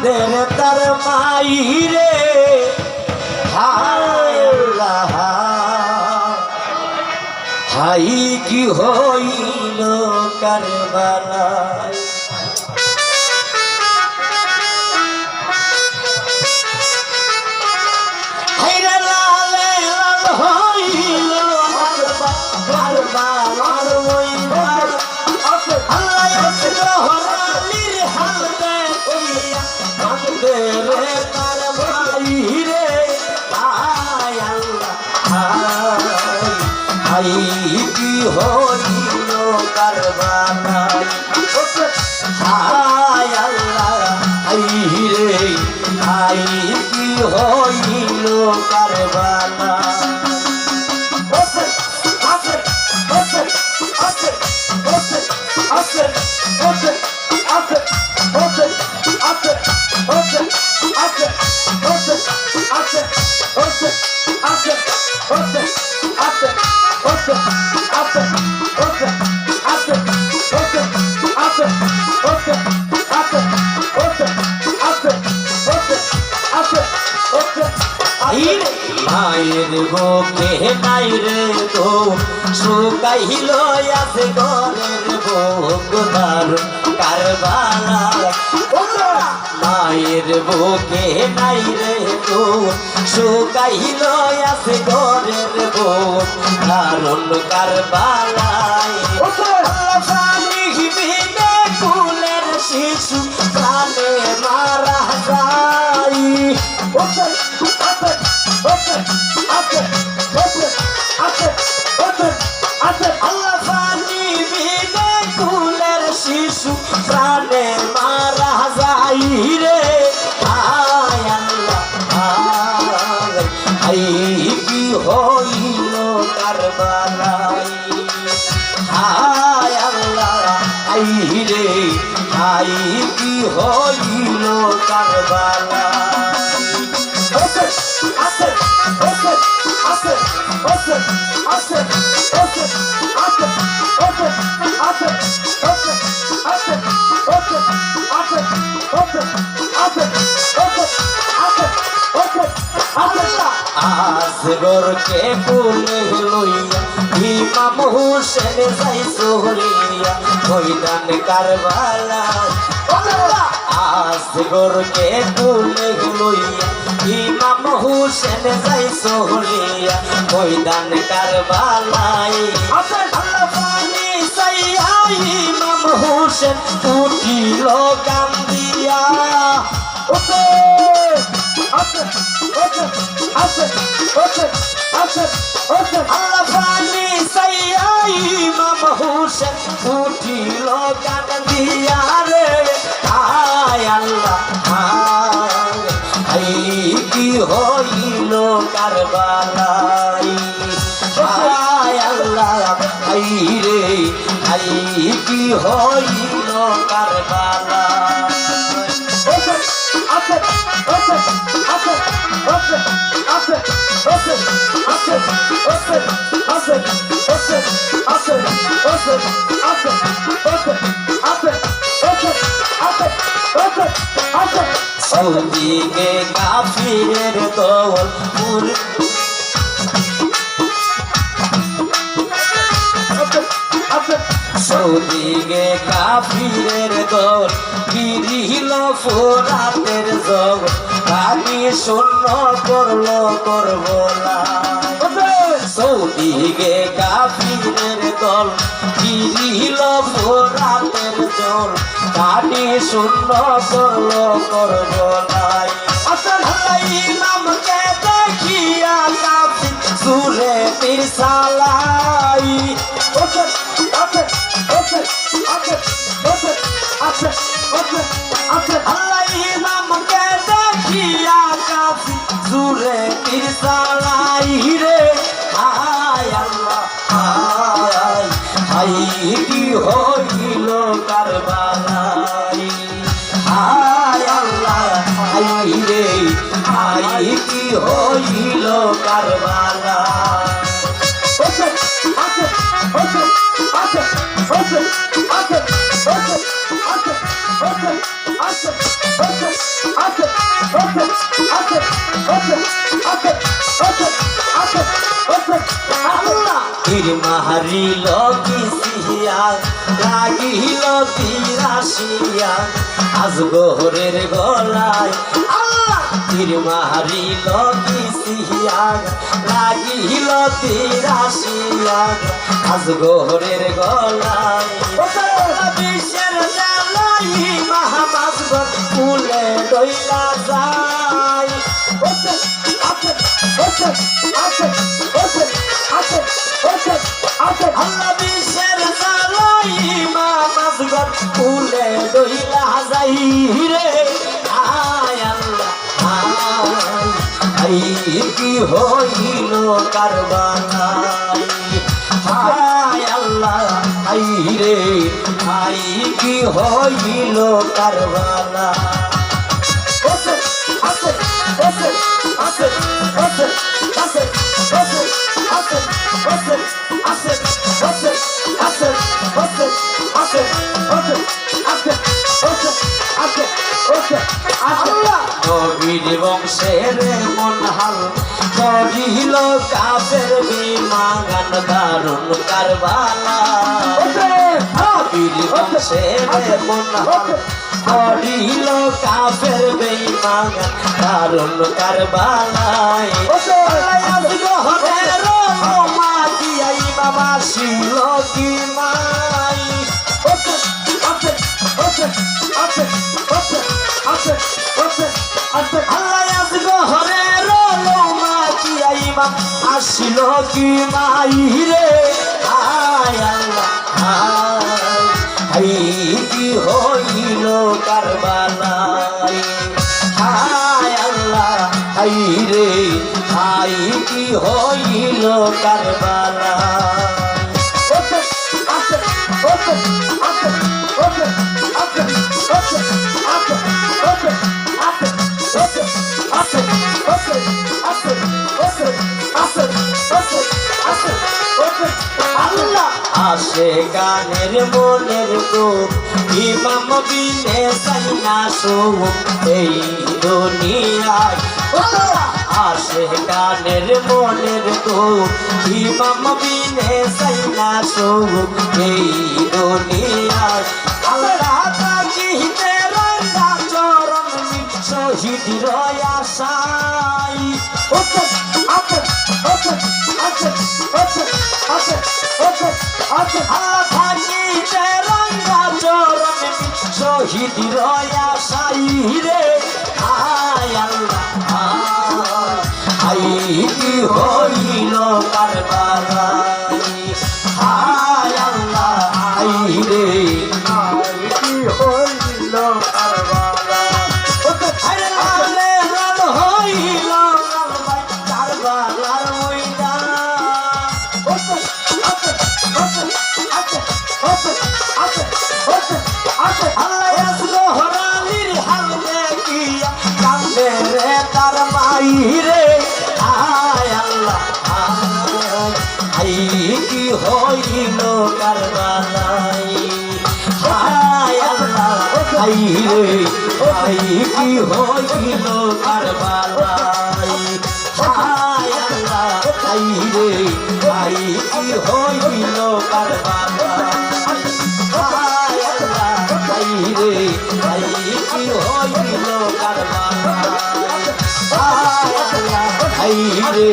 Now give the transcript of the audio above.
কান্দে রে তার মাই রে আল্লাহ। হাই কি হইল কারবালায়? হাই কি হইল কারবালায় হায় আল্লাহ হাই রে হাই কি হইল কারবালায় মায়ের বুকে নাই রে তো শুকাইল আছে ঘরের ভোগদার কারবালা মায়ের বুকে নাই রে তো শুকাইল আছে ঘরের ভোগ কারণ কারবালায় পানি বিনে কুলের শিশু কি হইল কারবালাই হায় আল্লাহ আই রে আই কি হইল কারবালাই আসগরকে কুলে লইয়া ইমাম হুসেন যাই সোহরিয়া ময়দান কারবালা আসগরকে কুলে লইয়া ইমাম হুসেন যাই সোহরিয়া ময়দান কারবালাই আল্লাহ পানি সাইয়া ইমাম হুসেন উঠিল কান্দিয়া আল্লাহ পানি সাইয়া ইমাম হুসেন উঠিল কান্দিয়া রে। আয় আল্লাহ আই কি হইল কারবালাই আয় আল্লাহ সৌদিকে কাফিরের দল পুর সৌদিকে কাফিরের দল, গিরিল ফোরাতের জগ পানি শূন্য করল করব না সৌদিকে কাফিরের দল, গিরিল ফোরাতের জল। পানি শূন্য করল করব নাই আল্লাহ নামকে দেখিয়া কাফির সুরে পীর সালাই। হইল কারবালা মাহারিল পিসিয়া লাগিল পিরাশিয়া আজ গোহরের গলায় তীর মারিল কিসিয়া লাগিল তিরাশিয়া আজ গোহরের গলায় বিশ্বের জ্বালাই মাহামাস ফুলে দইলা যায়। আল্লাহ বিশ্বের জ্বালাই মাহামাস ফুলে দইলা যাই রে আই কি হইল কারবালাই হায় আল্লাহ আই রে আই কি হইল কারবালা নবীর বংশের মনহাল করিল কাপের বিমাগান দারুণ কারবালা। নবীর বংশের মনহাল করিল কাপের বিমাগান দারুণ কারবালায় গহরের মাটিয়াই বাবা শিল কি মাই আসিল কি মাই রে? আয় আল্লাহ হাই কি হইল কারবালাই হায় আল্লাহ হাই রে। হাই কি হইল কারবালাই আসে গানের মনের দুঃখ ইমাম বিনে সাইনা সুখ এই দুনিয়ায়। আসে গানের মনের দুঃখ ইমাম বিনে সাইনা সুখ এই দুনিয়ায়। আল্লাহ তাকিতে শহীদ রয়াশাই রে আয় আল্লাহ আই হইল কারবালাই হইল কারবালাই হায় আল্লাহ আই রে আই কি হইল কারবালাই হায় আল্লাহ আই রে আই কি হইল কারবালাই হায় আল্লাহ আই রে আই কি হইল কারবালাই হায় আল্লাহ আই রে